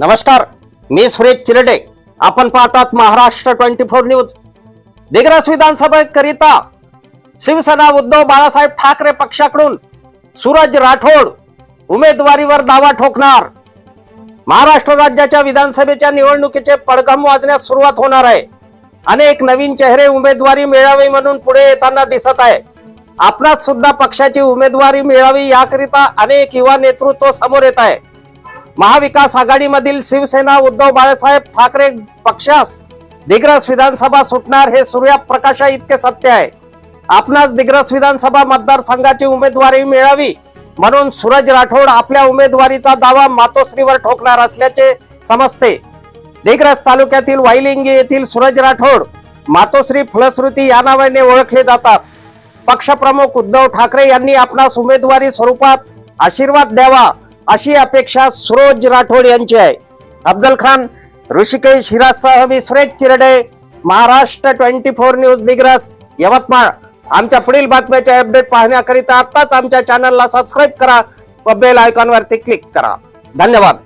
नमस्कार मी सुरेश चिरडे. आपण पाहतात Maharashtra twenty four news. Digras विधानसभेकरिता Shiv Sena Uddhav Balasaheb Thackeray पक्षाकडून सूरज राठोड उमेदवारीवर दावा ठोकणार. महाराष्ट्र राज्याच्या विधानसभेच्या निवडणुकीचे पडघम वाजण्यास सुरुवात होणार आहे. अनेक नवीन चेहरे उमेदवारी मिळावी म्हणून पुढे येताना दिसत आहे. आपणास सुद्धा पक्षाची उमेदवारी मिळावी याकरिता अनेक युवा नेतृत्व समोर येत आहे. महाविकास आघाडीमधील शिवसेना उद्धव बाळासाहेब ठाकरे पक्षास दिग्रस विधानसभा सुटणार हे सूर्यप्रकाशा इतके सत्य आहे. आपणास दिग्रस विधानसभा मतदारसंघाची उमेदवारी मिळावी म्हणून सूरज राठोड आपल्या उमेदवारीचा दावा मातोश्रीवर ठोकणार असल्याचे समजते. दिग्रस तालुक्यातील वाईलिंगी येथील सूरज राठोड मातोश्री फलश्रुती या नावाने ओळखले जातात. पक्षप्रमुख उद्धव ठाकरे यांनी आपणास उमेदवारी स्वरूपात आशीर्वाद द्यावा अशी अपेक्षा सुरोज राठोड यांची आहे. अफजल खान ऋषिकेश हिराजसह मी Suresh Chirde Maharashtra twenty four news Digras Yavatmal. आमच्या पुढील बातम्याचे अपडेट पाहण्याकरिता आत्ताच आमच्या चॅनलला सबस्क्राईब करा व बेल आयकॉनवरती क्लिक करा. धन्यवाद.